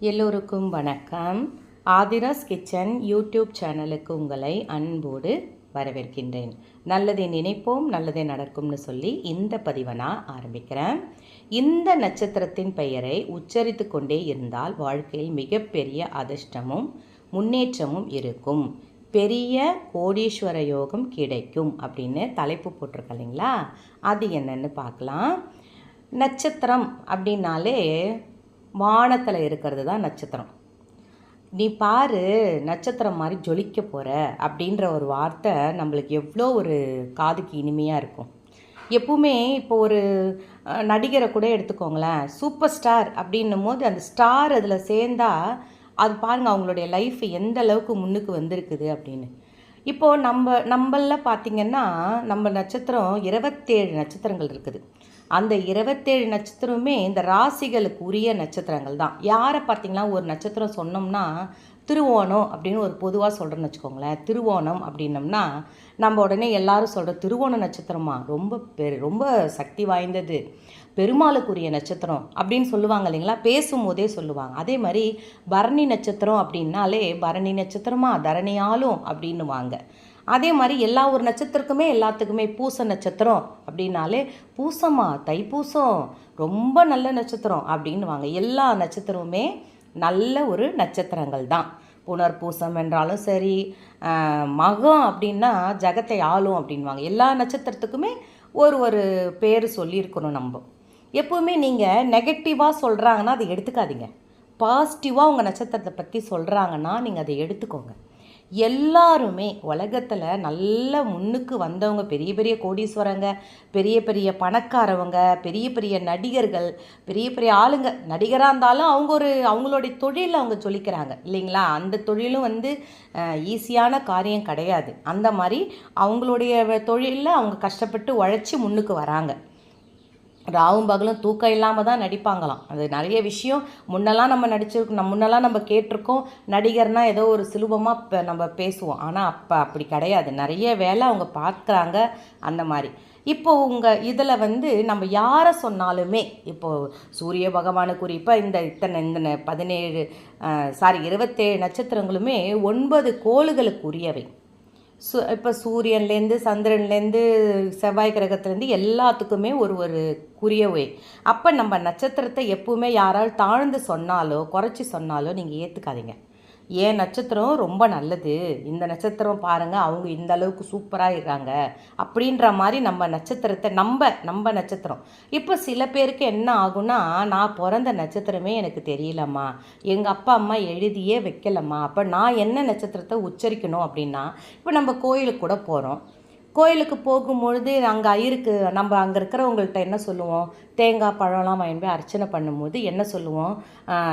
எல்லோருக்கும் வணக்கம். Aadhira's kitchen YouTube சேனலுக்கு உங்களை அன்போடு வரவேற்கின்றேன். நல்லதை நினைப்போம் நல்லதே நடக்கும்னு சொல்லி இந்த பதிவை நான் ஆரம்பிக்கிறேன். இந்த நட்சத்திரத்தின் பெயரை உச்சரித்து கொண்டே இருந்தால் வாழ்க்கையில் மிகப்பெரிய அதிர்ஷ்டமும் முன்னேற்றமும் இருக்கும். பெரிய கோடீஸ்வர யோகம் கிடைக்கும் அப்படின்னு தலைப்பு போட்டிருக்க இல்லைங்களா? அது என்னன்னு பார்க்கலாம். நட்சத்திரம் அப்படின்னாலே வானத்தில் இருக்கிறது தான் நட்சத்திரம். நீ பாரு நட்சத்திரம் மாதிரி ஜொலிக்க போகிற அப்படின்ற ஒரு வார்த்தை நம்மளுக்கு எவ்வளோ ஒரு காதுக்கு இனிமையாக இருக்கும். எப்பவுமே இப்போ ஒரு நடிகரை கூட எடுத்துக்கோங்களேன் சூப்பர் ஸ்டார் அப்படின்னும் போது அந்த ஸ்டார் அதில் சேர்ந்தா அது பாருங்கள் அவங்களுடைய லைஃப் எந்த அளவுக்கு முன்னுக்கு வந்திருக்குது அப்படின்னு. இப்போது நம்ம நம்மள பார்த்திங்கன்னா நம்ம நட்சத்திரம் இருபத்தேழு நட்சத்திரங்கள் இருக்குது. அந்த இருபத்தேழு நட்சத்திரமே இந்த ராசிகளுக்கு உரிய நட்சத்திரங்கள் தான். யாரை பார்த்திங்கன்னா ஒரு நட்சத்திரம் சொன்னோம்னா திருவோணம் அப்படின்னு ஒரு பொதுவாக சொல்கிறேன்னு வச்சுக்கோங்களேன். திருவோணம் அப்படின்னம்னா நம்ம உடனே எல்லாரும் சொல்கிற திருவோண நட்சத்திரமா? ரொம்ப பெரு ரொம்ப சக்தி வாய்ந்தது. பெருமாளுக்குரிய நட்சத்திரம் அப்படின்னு சொல்லுவாங்க இல்லைங்களா? பேசும்போதே சொல்லுவாங்க. அதே மாதிரி பரணி நட்சத்திரம் அப்படின்னாலே பரணி நட்சத்திரமா? தரணியாலும் அப்படின்னுவாங்க. அதே மாதிரி எல்லா ஒரு நட்சத்திரக்குமே எல்லாத்துக்குமே பூச நட்சத்திரம் அப்படின்னாலே பூசமா தைப்பூசம் ரொம்ப நல்ல நட்சத்திரம் அப்படின்னுவாங்க. எல்லா நட்சத்திரமுமே நல்ல ஒரு நட்சத்திரங்கள் தான். புனர்பூசம் என்றாலும் சரி மகம் அப்படின்னா ஜகத்தை ஆளும் அப்படின்வாங்க எல்லா நட்சத்திரத்துக்குமே ஒரு ஒரு பேர் சொல்லியிருக்கணும் நம்ம. எப்போவுமே நீங்கள் நெகட்டிவாக சொல்கிறாங்கன்னா அதை எடுத்துக்காதீங்க. பாசிட்டிவாக உங்கள் நட்சத்திரத்தை பற்றி சொல்கிறாங்கன்னா நீங்கள் அதை எடுத்துக்கோங்க. எல்லாருமே உலகத்தில் நல்ல முன்னுக்கு வந்தவங்க பெரிய பெரிய கோடீஸ்வரங்க பெரிய பெரிய பணக்காரவங்க பெரிய பெரிய நடிகர்கள் பெரிய பெரிய ஆளுங்க நடிகராக இருந்தாலும் அவங்க ஒரு அவங்களுடைய தொழிலில் அவங்க சொல்லிக்கிறாங்க. இல்லைங்களா? அந்த தொழிலும் வந்து ஈஸியான காரியம் கிடையாது. அந்த மாதிரி அவங்களுடைய தொழிலில் அவங்க கஷ்டப்பட்டு உழைச்சி முன்னுக்கு வராங்க. ராவும் பகலும் தூக்கம் இல்லாமல் தான் நடிப்பாங்களாம். அது நிறைய விஷயம். முன்னெல்லாம் நம்ம நடிச்சிருக்கோம் நம்ம முன்னெல்லாம் நம்ம கேட்டிருக்கோம். நடிகர்னா ஏதோ ஒரு சுலபமாக நம்ம பேசுவோம். ஆனால் அப்போ அப்படி கிடையாது. நிறைய வேலை அவங்க பார்க்குறாங்க அந்த மாதிரி. இப்போ உங்கள் இதில் வந்து நம்ம யாரை சொன்னாலுமே இப்போது சூரிய பகவானுக்கு குறிப்பாக இந்த இத்தனை இந்த ந- பதினேழு சாரி இருபத்தேழு நட்சத்திரங்களுமே ஒன்பது கோள்களுக்குரியவை. சு இப்போ சூரியன்லேருந்து சந்திரன்லேருந்து செவ்வாய் கிரகத்துலேருந்து எல்லாத்துக்குமே ஒரு ஒரு குறியவே அப்போ நம்ம நட்சத்திரத்தை எப்பவுமே யாராவது தாழ்ந்து சொன்னாலோ குறைச்சி சொன்னாலோ நீங்கள் ஏற்றுக்காதீங்க ஏன் நட்சத்திரம் ரொம்ப நல்லது. இந்த நட்சத்திரம் பாருங்கள் அவங்க இந்த அளவுக்கு சூப்பராக இருக்காங்க. அப்படின்ற மாதிரி நம்ம நட்சத்திரத்தை நம்ம நம்ம நட்சத்திரம். இப்போ சில பேருக்கு என்ன ஆகும்னா நான் பிறந்த நட்சத்திரமே எனக்கு தெரியலம்மா. எங்கள் அப்பா அம்மா எழுதியே வைக்கலம்மா. அப்போ நான் என்ன நட்சத்திரத்தை உச்சரிக்கணும் அப்படின்னா இப்போ நம்ம கோயிலுக்கு கூட போகிறோம் கோயிலுக்கு போகும்பொழுது அங்கே ஐயருக்கு நம்ம அங்கே இருக்கிறவங்கள்ட்ட என்ன சொல்லுவோம்? தேங்காய் பழம்லாம் வாங்கி போய் அர்ச்சனை பண்ணும்போது என்ன சொல்லுவோம்?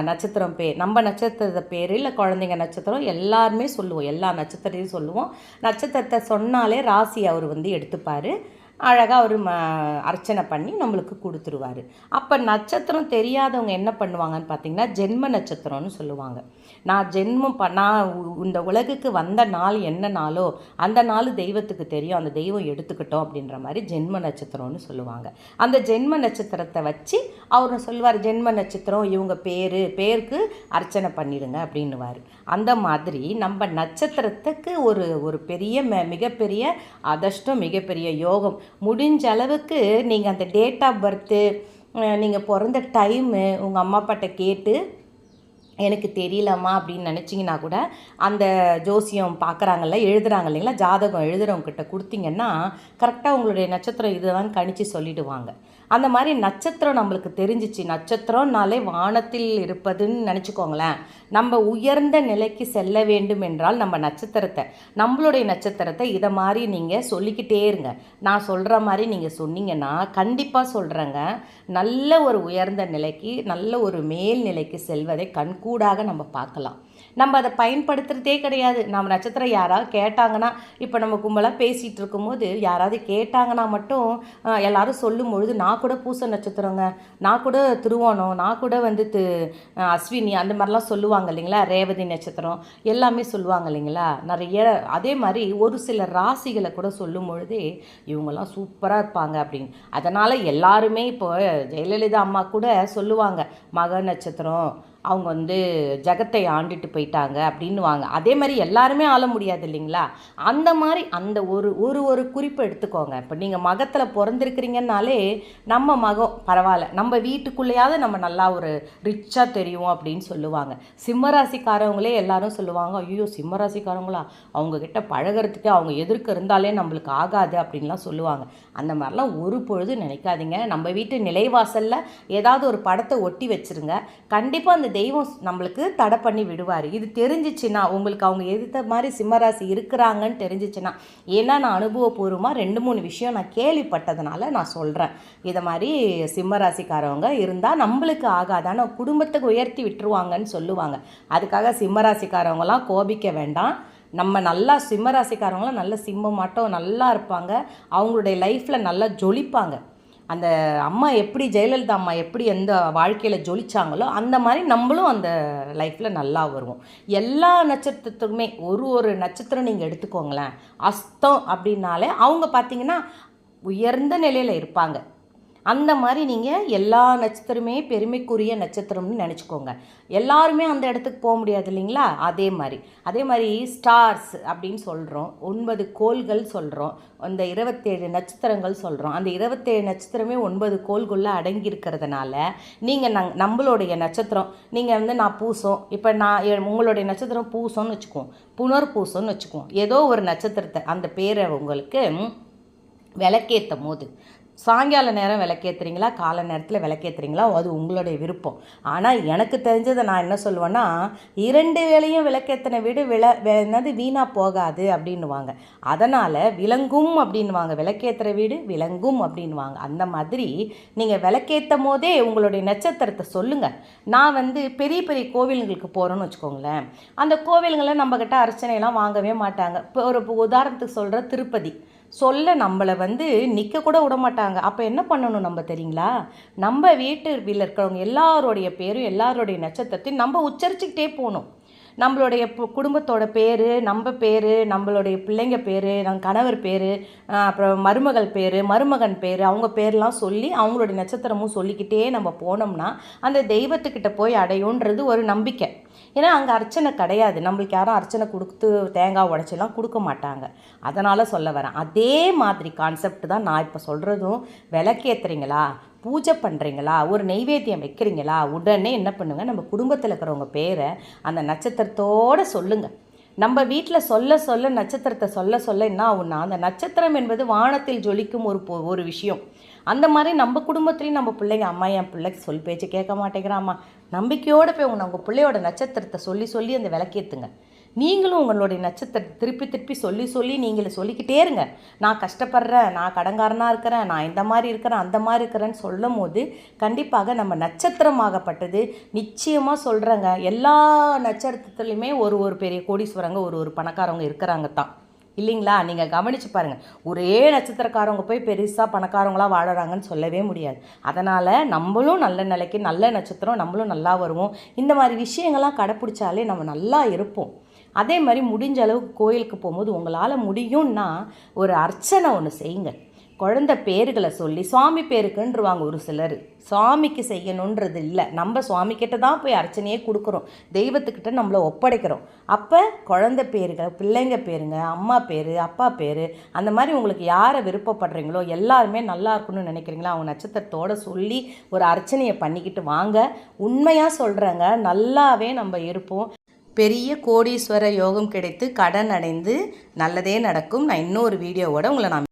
நட்சத்திரம் பேர் நம்ம நட்சத்திரத்தை பேர் இல்லை குழந்தைங்க நட்சத்திரம் எல்லாருமே சொல்லுவோம். எல்லா நட்சத்திரத்தையும் சொல்லுவோம். நட்சத்திரத்தை சொன்னாலே ராசி அவர் வந்து எடுத்துப்பார். அழகாக அவர் ம அர்ச்சனை பண்ணி நம்மளுக்கு கொடுத்துருவாரு. அப்போ நட்சத்திரம் தெரியாதவங்க என்ன பண்ணுவாங்கன்னு பார்த்தீங்கன்னா ஜென்ம நட்சத்திரம்னு சொல்லுவாங்க. நான் ஜென்மம் ப நான் உ- இந்த உலகுக்கு வந்த நாள் என்ன நாளோ அந்த நாள் தெய்வத்துக்கு தெரியும். அந்த தெய்வம் எடுத்துக்கிட்டோம் அப்படின்ற மாதிரி ஜென்ம நட்சத்திரம்னு சொல்லுவாங்க. அந்த ஜென்ம நட்சத்திரத்தை வச்சு அவர் சொல்லுவார் ஜென்ம நட்சத்திரம் இவங்க பேர் பேருக்கு அர்ச்சனை பண்ணிடுங்க அப்படின்னுவார். அந்த மாதிரி நம்ம நட்சத்திரத்துக்கு ஒரு ஒரு பெரிய மிகப்பெரிய அதிர்ஷ்டம் மிகப்பெரிய யோகம் முடிஞ்ச அளவுக்கு நீங்கள் அந்த டேட் ஆஃப் பர்த்து நீங்கள் பிறந்த டைமு உங்கள் அம்மா அப்பாட்ட கேட்டு எனக்கு தெரியலம்மா அப்படின்னு நினச்சிங்கன்னா கூட அந்த ஜோசியம் பார்க்குறாங்கல்ல எழுதுகிறாங்க இல்லைங்களா ஜாதகம் எழுதுகிறவங்க கிட்ட கொடுத்தீங்கன்னா கரெக்டாக உங்களுடைய நட்சத்திரம் இதுதான் கணித்து சொல்லிவிடுவாங்க அந்த மாதிரி நட்சத்திரம் நம்மளுக்கு தெரிஞ்சிச்சு. நட்சத்திரம்னாலே வானத்தில் இருப்பதுன்னு நினச்சிக்கோங்களேன். நம்ம உயர்ந்த நிலைக்கு செல்ல வேண்டும் என்றால் நம்ம நட்சத்திரத்தை நம்மளுடைய நட்சத்திரத்தை இதை மாதிரி நீங்கள் சொல்லிக்கிட்டே இருங்க. நான் சொல்கிற மாதிரி நீங்கள் சொன்னீங்கன்னா கண்டிப்பாக சொல்கிறேங்க நல்ல ஒரு உயர்ந்த நிலைக்கு நல்ல ஒரு மேல் நிலைக்கு செல்வதை கண்கூடாக நம்ம பார்க்கலாம். நம்ம அதை பயன்படுத்துகிறதே கிடையாது. நம்ம நட்சத்திரம் யாராவது கேட்டாங்கன்னா இப்போ நம்ம கும்பலாக பேசிகிட்டு இருக்கும்போது யாராவது கேட்டாங்கன்னா மட்டும் எல்லாரும் சொல்லும் பொழுது நான் கூட பூச நட்சத்திரங்க. நான் கூட திருவோணம். நான் கூட வந்து தி அஸ்வினி அந்த மாதிரிலாம் சொல்லுவாங்க இல்லைங்களா? ரேவதி நட்சத்திரம். எல்லாமே சொல்லுவாங்க இல்லைங்களா? நிறைய அதே மாதிரி ஒரு சில ராசிகளை கூட சொல்லும் பொழுதே இவங்கெல்லாம் சூப்பராக இருப்பாங்க அப்படின்னு. அதனால் எல்லாருமே இப்போ ஜெயலலிதா அம்மா கூட சொல்லுவாங்க மக நட்சத்திரம் அவங்க வந்து ஜகத்தை ஆண்டுட்டு போயிட்டாங்க அப்படின்னுவாங்க. அதே மாதிரி எல்லாருமே ஆள முடியாது இல்லைங்களா? அந்த மாதிரி அந்த ஒரு ஒரு ஒரு குறிப்பு எடுத்துக்கோங்க. இப்போ நீங்கள் மகத்தில் பிறந்திருக்கிறீங்கன்னாலே நம்ம மகம் பரவாயில்ல. நம்ம வீட்டுக்குள்ளேயாவது நம்ம நல்லா ஒரு ரிச்சாக தெரியும் அப்படின்னு சொல்லுவாங்க. சிம்மராசிக்காரவங்களே எல்லாரும் சொல்லுவாங்க ஐயோ சிம்மராசிக்காரங்களா? அவங்க கிட்ட பழகுறதுக்கு அவங்க எதிர்க்க இருந்தாலே நம்மளுக்கு ஆகாது அப்படின்லாம் சொல்லுவாங்க. அந்த மாதிரிலாம் ஒரு பொழுது நினைக்காதீங்க. நம்ம வீட்டு நிலைவாசலில் ஏதாவது ஒரு படத்தை ஒட்டி வச்சிருங்க. கண்டிப்பாக அந்த தெய்வம் நம்மளுக்கு தடை பண்ணி விடுவார். இது தெரிஞ்சிச்சுன்னா உங்களுக்கு அவங்க எதிர்த்த மாதிரி சிம்மராசி இருக்கிறாங்கன்னு தெரிஞ்சிச்சுன்னா ஏன்னா நான் அனுபவபூர்வமாக ரெண்டு மூணு விஷயம் நான் கேள்விப்பட்டதுனால நான் சொல்கிறேன் இதை மாதிரி சிம்மராசிக்காரவங்க இருந்தால் நம்மளுக்கு ஆகாது ஆனால் குடும்பத்துக்கு உயர்த்தி விட்டுருவாங்கன்னு சொல்லுவாங்க. அதுக்காக சிம்மராசிக்காரவங்களாம் கோபிக்க வேண்டாம். நம்ம நல்லா சிம்மராசிக்காரவங்களாம் நல்ல சிம்மம் மாட்டோம் நல்லா இருப்பாங்க. அவங்களுடைய லைஃப்பில் நல்லா ஜொலிப்பாங்க. அந்த அம்மா எப்படி ஜெயலலிதா அம்மா எப்படி எந்த வாழ்க்கையில் ஜொலிச்சாங்களோ அந்த மாதிரி நம்மளும் அந்த லைஃப்பில் நல்லா வருவோம். எல்லா நட்சத்திரத்துக்குமே ஒரு ஒரு நட்சத்திரம் நீங்கள் எடுத்துக்கோங்களேன். அஸ்தம் அப்படின்னாலே அவங்க பார்த்தீங்கன்னா உயர்ந்த நிலையில் இருப்பாங்க. அந்த மாதிரி நீங்கள் எல்லா நட்சத்திரமே பெருமைக்குரிய நட்சத்திரம்னு நினச்சிக்கோங்க. எல்லாருமே அந்த இடத்துக்கு போக முடியாது இல்லைங்களா? அதே மாதிரி. அதே மாதிரி ஸ்டார்ஸ் அப்படின்னு சொல்கிறோம் ஒன்பது கோள்கள் சொல்கிறோம் அந்த இருபத்தேழு நட்சத்திரங்கள் சொல்கிறோம் அந்த இருபத்தேழு நட்சத்திரமே ஒன்பது கோள்குள்ளே அடங்கி இருக்கிறதுனால நீங்கள் நங் நம்மளுடைய நட்சத்திரம் நீங்கள் வந்து நான் பூசம். இப்போ நான் உங்களுடைய நட்சத்திரம் பூசம்னு வச்சுக்குவோம். புனர் பூசம்னு வச்சுக்குவோம். ஏதோ ஒரு நட்சத்திரத்தை அந்த பேரை உங்களுக்கு விளக்கேற்றும் போது சாயங்கால நேரம் விளக்கேற்றுறீங்களா காலை நேரத்தில் விளக்கேற்றுறீங்களா அது உங்களுடைய விருப்பம். ஆனால் எனக்கு தெரிஞ்சதை நான் என்ன சொல்லுவேன்னா இரண்டு வேளையும் விளக்கேற்றின வீடு விள வே- என்னது வீணாக போகாது அப்படின்னுவாங்க. அதனால் விளங்கும் அப்படின்னுவாங்க. விளக்கேற்றுற வீடு விளங்கும் அப்படின்னுவாங்க. அந்த மாதிரி நீங்கள் விளக்கேற்றும் போதே உங்களுடைய நட்சத்திரத்தை சொல்லுங்கள் நான் வந்து பெரிய பெரிய கோவில்களுக்கு போகிறேன்னு வச்சுக்கோங்களேன். அந்த கோவில்களை நம்மக்கிட்ட அர்ச்சனையெல்லாம் வாங்கவே மாட்டாங்க. இப்போ ஒரு உதாரணத்துக்கு சொல்கிற திருப்பதி. சொல்ல நம்மளை வந்து நிற்க கூட விட மாட்டாங்க. அப்போ என்ன பண்ணணும் நம்ம தெரியுங்களா? நம்ம வீட்டில் இருக்கிறவங்க எல்லாருடைய பேரும் எல்லாருடைய நட்சத்திரத்தையும் நம்ம உச்சரிச்சுக்கிட்டே போகணும். நம்மளுடைய பு- குடும்பத்தோட பேர் நம்ம பேர் நம்மளுடைய பிள்ளைங்க பேர் நம் கணவர் பேர் அப்புறம் மருமகள் பேர் மருமகன் பேர் அவங்க பேர்லாம் சொல்லி அவங்களுடைய நட்சத்திரமும் சொல்லிக்கிட்டே நம்ம போனோம்னா அந்த தெய்வத்துக்கிட்ட போய் அடையுன்றது ஒரு நம்பிக்கை. ஏன்னா அங்கே அர்ச்சனை கிடையாது. நம்மளுக்கு யாரும் அர்ச்சனை கொடுத்து தேங்காய் உடச்சிலாம் கொடுக்க மாட்டாங்க. அதனால் சொல்ல வரேன். அதே மாதிரி கான்செப்ட் தான் நான் இப்போ சொல்கிறதும் விளக்கேற்றுறீங்களா பூஜை பண்ணுறீங்களா ஒரு நெய்வேத்தியம் வைக்கிறீங்களா? உடனே என்ன பண்ணுங்க? நம்ம குடும்பத்தில் இருக்கிறவங்க பேரை அந்த நட்சத்திரத்தோடு சொல்லுங்கள் நம்ம வீட்டில் சொல்ல சொல்ல நட்சத்திரத்தை சொல்ல சொல்ல என்ன ஆகும்னா அந்த நட்சத்திரம் என்பது வானத்தில் ஜொலிக்கும் ஒரு ஒரு விஷயம். அந்த மாதிரி நம்ம குடும்பத்துலேயும் நம்ம பிள்ளைங்க அம்மா என் பிள்ளைக்கு சொல் பேச்சு கேட்க மாட்டேங்கிறாம்மா. நம்பிக்கையோடு போய் உங்க உங்கள் பிள்ளையோட நட்சத்திரத்தை சொல்லி சொல்லி அந்த விளக்கேற்றுங்க நீங்களும் உங்களுடைய நட்சத்திரத்தை திருப்பி திருப்பி சொல்லி சொல்லி நீங்களும் சொல்லிக்கிட்டே இருங்க. நான் கஷ்டப்படுறேன் நான் கடங்காரனாக இருக்கிறேன் நான் இந்த மாதிரி இருக்கிறேன் அந்த மாதிரி இருக்கிறேன்னு சொல்லும் போது கண்டிப்பாக நம்ம நட்சத்திரமாகப்பட்டது நிச்சயமாக சொல்கிறேங்க எல்லா நட்சத்திரத்துலையுமே ஒரு ஒரு பெரிய கோடீஸ்வரங்க ஒரு ஒரு பணக்காரவங்க இருக்கிறாங்க தான். இல்லைங்களா? நீங்கள் கவனித்து பாருங்கள் ஒரே நட்சத்திரக்காரவங்க போய் பெருசாக பணக்காரவங்களாக வாழறாங்கன்னு சொல்லவே முடியாது. அதனால் நம்மளும் நல்ல நிலைக்கு நல்ல நட்சத்திரம் நம்மளும் நல்லா வருவோம். இந்த மாதிரி விஷயங்கள்லாம் கடைப்பிடிச்சாலே நம்ம நல்லா இருப்போம். அதே மாதிரி முடிஞ்ச அளவுக்கு கோயிலுக்கு போகும்போது உங்களால் முடியும்னா ஒரு அர்ச்சனை ஒன்று செய்யுங்க. குழந்தை பேர்களை சொல்லி சுவாமி பேருக்குன்றவாங்க ஒரு சிலர். சுவாமிக்கு செய்யணுன்றது இல்லை. நம்ம சுவாமிக்கிட்ட தான் போய் அர்ச்சனையே கொடுக்குறோம். தெய்வத்துக்கிட்ட நம்மளை ஒப்படைக்கிறோம். அப்போ குழந்தை பேருகள் பிள்ளைங்க பேருங்க அம்மா பேர் அப்பா பேர் அந்த மாதிரி உங்களுக்கு யாரை விருப்பப்படுறீங்களோ எல்லாருமே நல்லா இருக்கணும்னு நினைக்கிறீங்களோ? அவங்க நட்சத்திரத்தோடு சொல்லி ஒரு அர்ச்சனையை பண்ணிக்கிட்டு வாங்க. உண்மையாக சொல்கிறாங்க நல்லாவே நம்ம இருப்போம். பெரிய கோடீஸ்வர யோகம் கிடைத்து கடன் அடைந்து நல்லதே நடக்கும். நான் இன்னொரு வீடியோவோட உங்களை நான்